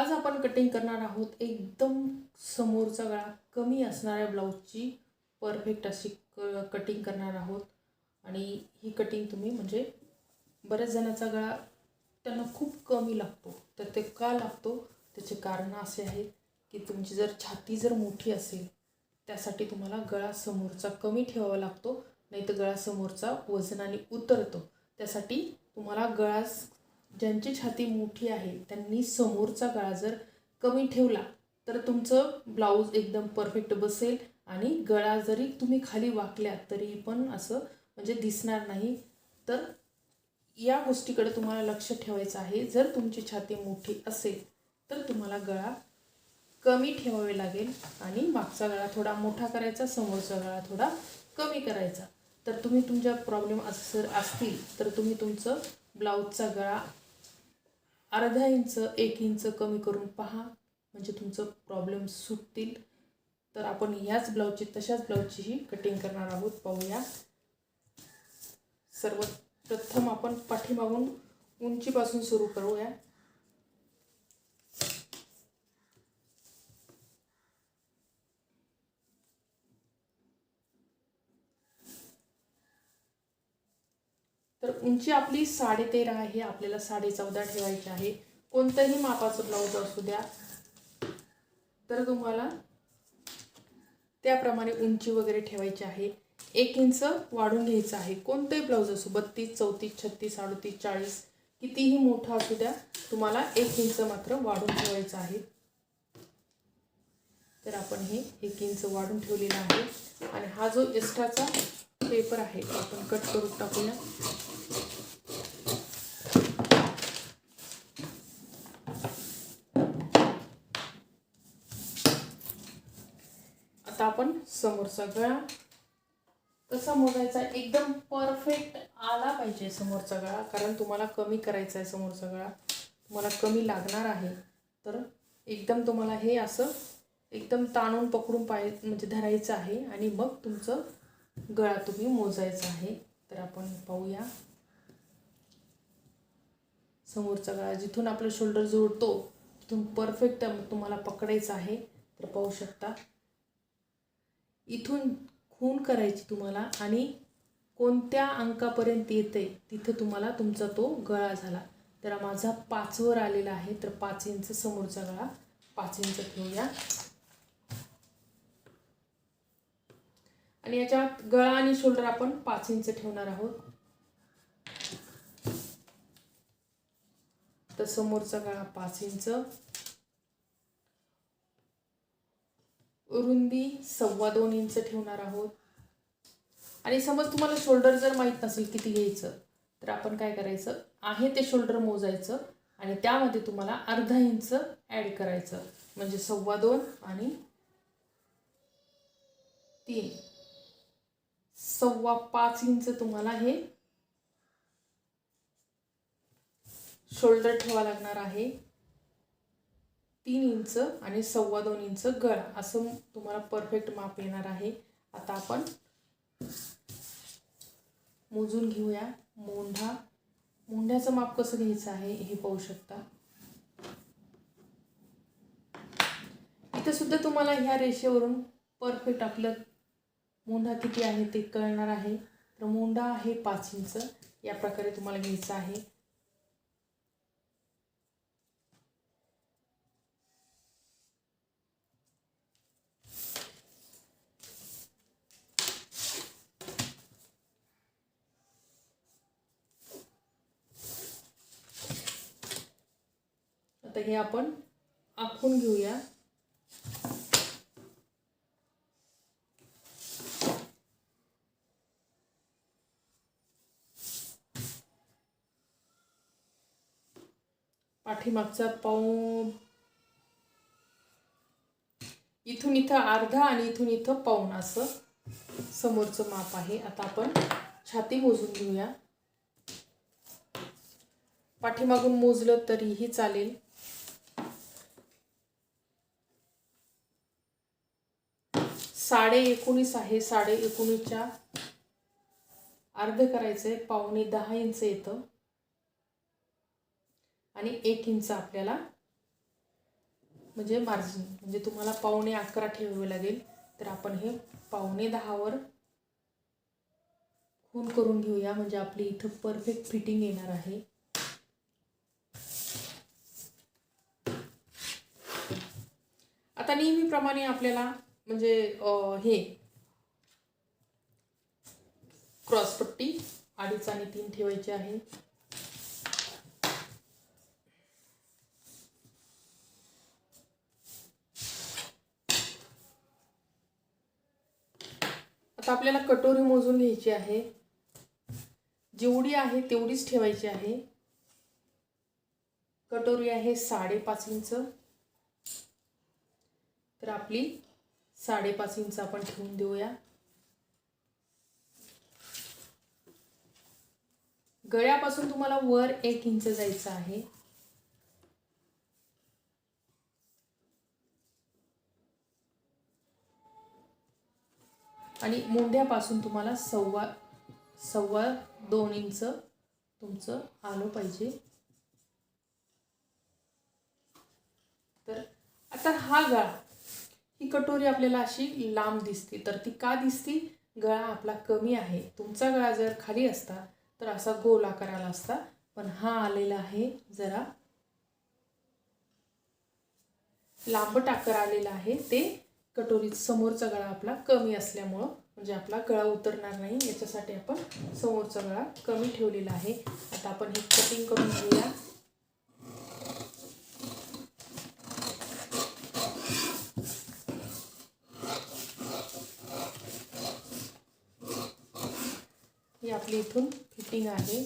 आज आपण कटिंग करणार आहोत एकदम समोरचा गळा. कमी असणाऱ्या ब्लाऊजची परफेक्ट अशी क कटिंग करणार आहोत. आणि ही कटिंग तुम्ही म्हणजे बऱ्याच जणांचा गळा त्यांना खूप कमी लागतो. तर ते का लागतो? त्याचे कारण असे आहे की तुमची जर छाती जर मोठी असेल त्यासाठी तुम्हाला गळा समोरचा कमी ठेवावा लागतो. नाही तर गळा समोरचा वजनाने उतरतो. त्यासाठी तुम्हाला गळा ज्यांची छाती मोठी आहे त्यांनी समोरचा गळा जर कमी ठेवला तर तुमचं ब्लाऊज एकदम परफेक्ट बसेल आणि गळा जरी तुम्ही खाली वाकल्या तरी पण असं म्हणजे दिसणार नाही. तर या गोष्टीकडे तुम्हाला लक्ष ठेवायचं आहे. जर तुमची छाती मोठी असेल तर तुम्हाला गळा कमी ठेवावे लागेल आणि मागचा गळा थोडा मोठा करायचा समोरचा गळा थोडा कमी करायचा. तर तुम्ही तुमच्या प्रॉब्लेम जर असतील तर तुम्ही तुमचं ब्लाऊजचा गळा अर्धा इंच एक इंच कमी करून पहा. म्हणजे तुमचं प्रॉब्लेम सुटतील. तर आपण याच ब्लाऊजची तशाच ब्लाऊजचीही कटिंग करणार आहोत. पाहूया. सर्वप्रथम आपण पाठीमागून उंचीपासून सुरू करूया. तर उंची आपली साडे तेरा आहे आपल्याला साडे चौदा ठेवायची आहे. कोणतंही मापाचं ब्लाऊज असू द्या. तर तुम्हाला त्याप्रमाणे उंची वगैरे ठेवायची आहे. एक इंच वाढून घ्यायचं आहे. कोणतंही ब्लाऊज असू बत्तीस चौतीस छत्तीस अडतीस चाळीस कितीही मोठा असू द्या तुम्हाला एक इंच मात्र वाढून ठेवायचं आहे. तर आपण हे एक इंच वाढून ठेवलेलं आहे. आणि हा जो एक्स्ट्राचा पेपर आहे तो आपण कट करून टाकूया. आता आपण समोरचा गळा कसा मोजायचा एकदम परफेक्ट आला पाहिजे समोरचा गळा कारण तुम्हाला कमी करायचा आहे समोरचा गळा तुम्हाला कमी लागणार आहे. तर एकदम तुम्हाला हे असं एकदम ताणून पकडून पाय म्हणजे धरायचं आहे आणि मग तुमचं गळा तुम्ही मोजायचा आहे. तर आपण पाहूया. समोरचा गळा जिथून आपलं शोल्डर जोडतो तिथून परफेक्ट तुम्हाला पकडायचं आहे. तर पाहू शकता. इथून खून करायची तुम्हाला आणि कोणत्या अंकापर्यंत येते तिथं तुम्हाला तुमचा तो गळा झाला. तर माझा पाचवर आलेला आहे तर पाच इंच समोरचा गळा पाच इंच ठेवूया. आणि याच्यात गळा आणि शोल्डर आपण पाच इंच ठेवणार आहोत. तर समोरचा गळा पाच इंच. रुंदी सव्वा दोन इंच ठेवणार आहोत. आणि समज तुम्हाला शोल्डर जर माहीत नसेल किती घ्यायचं तर आपण काय करायचं? आहे ते शोल्डर मोजायचं आणि त्यामध्ये तुम्हाला अर्धा इंच ॲड करायचं. म्हणजे सव्वा दोन आणि तीन. सव्वा पाच इंच तुम्हाला हे शोल्डर ठेवा लागणार आहे. तीन इंच आणि सव्वा दोन इंच गळा. असं तुम्हाला परफेक्ट माप येणार आहे. आता आपण मोजून घेऊया. मोंढा. मोंढ्याचं माप कसं घ्यायचं आहे हे पाहू शकता. इथं सुद्धा तुम्हाला ह्या रेषेवरून परफेक्ट आपलं मोंढा किती आहे ते कळणार आहे. तर मोंढा आहे पाच इंच या प्रकारे तुम्हाला घ्यायचं आहे. आता हे आपण आखून घेऊया. पाठीमागचा पाऊ इथून इथं अर्धा आणि इथून इथं पाऊन असं समोरचं माप आहे. आता आपण छाती मोजून घेऊया. पाठीमागून मोजलं तरीही चालेल. साडे एकोणीस आहे. साडे एकोणीसच्या अर्ध करायचं आहे पावणे दहा इंच येतं. आणि एक इंच आपल्याला म्हणजे मार्जिन म्हणजे तुम्हाला पावणे अकरा ठेवावे लागेल. तर आपण हे पावणे दहावर खून करून घेऊया. म्हणजे आपली इथं परफेक्ट फिटिंग येणार आहे. आता नेहमीप्रमाणे आपल्याला म्हणजे हे क्रॉसपट्टी अडीच आणि तीन ठेवायची आहे. आता आपल्याला कटोरी मोजून घ्यायची आहे. जेवढी आहे तेवढीच ठेवायची आहे. कटोरी आहे साडेपाच इंच. तर आपली साडेपाच इंच आपण ठेवून देऊया. गळ्यापासून तुम्हाला वर एक इंच जायचं आहे. आणि मुंड्यापासून तुम्हाला सव्वा सव्वा दोन इंच तुमचं आलं पाहिजे. तर आता हा गळा ही कटोरी आपल्याला अशी लांब दिसते. तर ती का दिसती? गळा आपला कमी आहे. तुमचा गळा जर खाली असता तर असा गोल आकाराला असता. पण हा आलेला आहे जरा लांबट आकार आलेला आहे. ते कटोरीत समोरचा गळा आपला कमी असल्यामुळं म्हणजे आपला गळा उतरणार नाही याच्यासाठी आपण समोरचा गळा कमी ठेवलेला आहे. आता आपण हे कटिंग करून घेऊया. ही आपली इथून फिटिंग आहे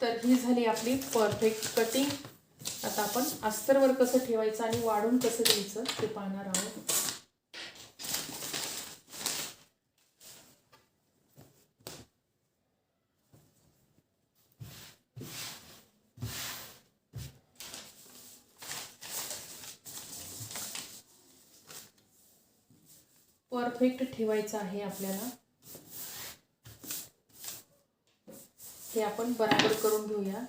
तर ही झाली आपली परफेक्ट कटिंग आता आपण अस्तरवर कसं ठेवायचं आणि वाढून कसं द्यायचं ते पाहणार आहोत. परफेक्ट ठेवायचं आहे आपल्याला. हे आपण बराबर करून घेऊया.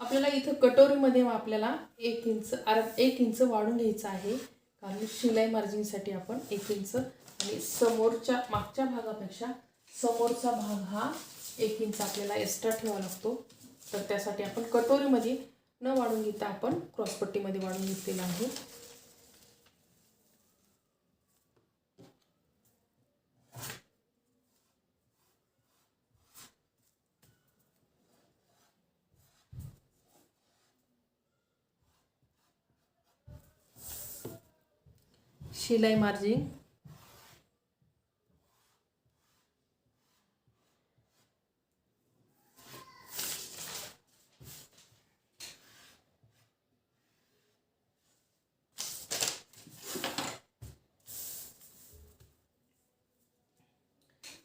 आपल्याला इथं कटोरीमध्ये आपल्याला एक इंच आर एक इंच वाढून घ्यायचं आहे. कारण शिलाई मार्जिनसाठी आपण एक इंच आणि समोरच्या मागच्या भागापेक्षा समोरचा भाग हा एक इंच आपल्याला एक्स्ट्रा ठेवावा लागतो. तर त्यासाठी आपण कटोरीमध्ये न वाढून घेता आपण क्रॉसपट्टीमध्ये वाढून घेतलेला आहे. शिलाई मार्जिन.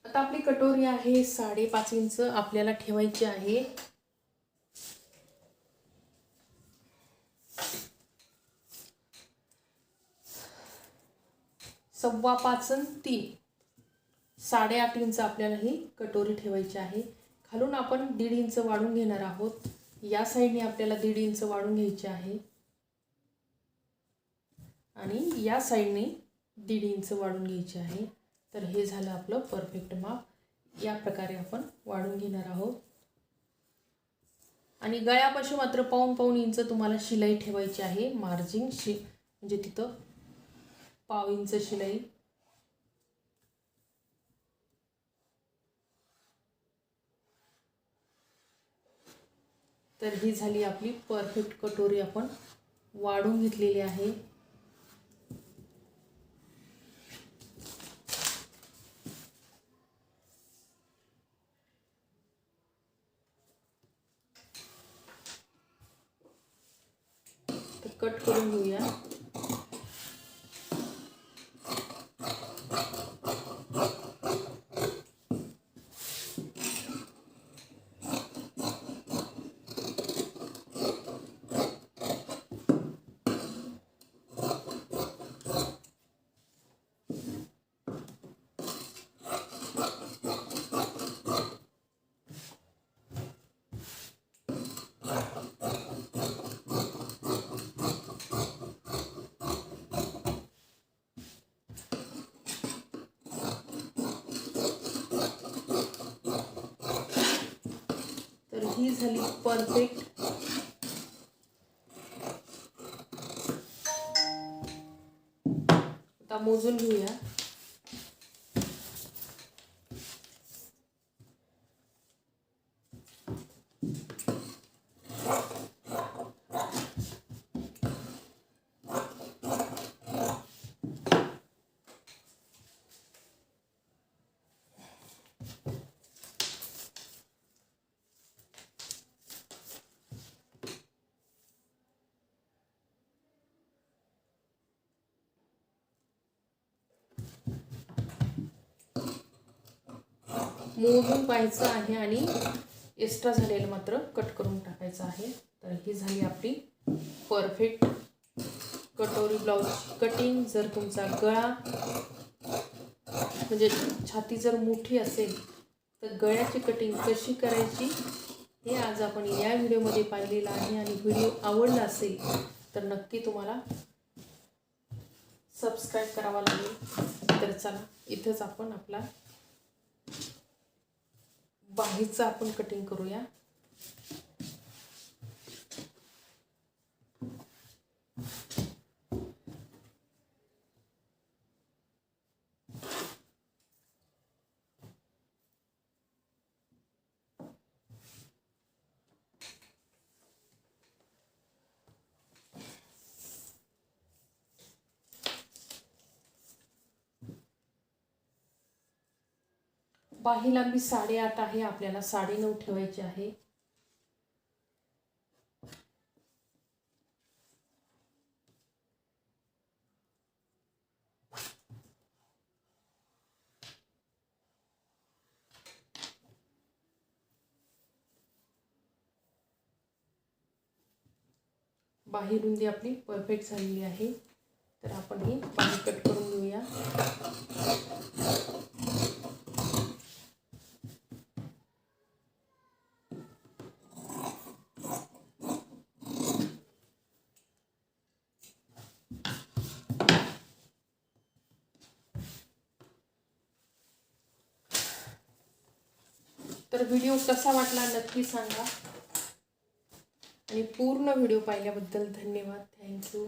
आता आपली कटोरी आहे साडेपाच इंच आपल्याला ठेवायची आहे. सव्वा पाचन तीन साडेआठ इंच आपल्याला ही कटोरी ठेवायची आहे. खालून आपण दीड इंच वाढून घेणार आहोत. या साईडने आपल्याला दीड इंच वाढून घ्यायचे आहे. आणि या साईडने दीड इंच वाढून घ्यायचे आहे. तर हे झालं आपलं परफेक्ट माप. या प्रकारे आपण वाढून घेणार आहोत. आणि गळ्यापाशी मात्र पाऊन पाऊन इंच तुम्हाला शिलाई ठेवायची आहे. मार्जिन शि म्हणजे तिथं पाव इंच शिलाई. तर ही झाली आपली परफेक्ट कटोरी आपण वाढून घेतलेली आहे. तर कट करून घेऊया तर ही झाली परफेक्ट आता मोजून घेऊया. मोजून पाहायचं आहे आणि एक्स्ट्रा झालेलं मात्र कट करून टाकायचं आहे. तर ही झाली आपली परफेक्ट कटोरी ब्लाऊज कटिंग जर तुमचा गळा म्हणजे छाती जर मोठी असेल तर गळ्याची कटिंग कशी करायची हे आज आपण या व्हिडिओमध्ये पाहिलेलं आहे. आणि व्हिडिओ आवडला असेल तर नक्की तुम्हाला सबस्क्राईब करावा लागेल. तर चला इथंच आपण आपला बाहीचं आपण कटिंग करूया. बाही लांबी साडेआठ आहे आपल्याला साडेनऊ ठेवायची आहे. बाही रुंदी आपली परफेक्ट झालेली आहे. तर आपण ही बाही कट करून घेऊया. तर व्हिडिओ कसा वाटला नक्की सांगा. आणि पूर्ण व्हिडिओ पाहिल्याबद्दल धन्यवाद. थँक्यू.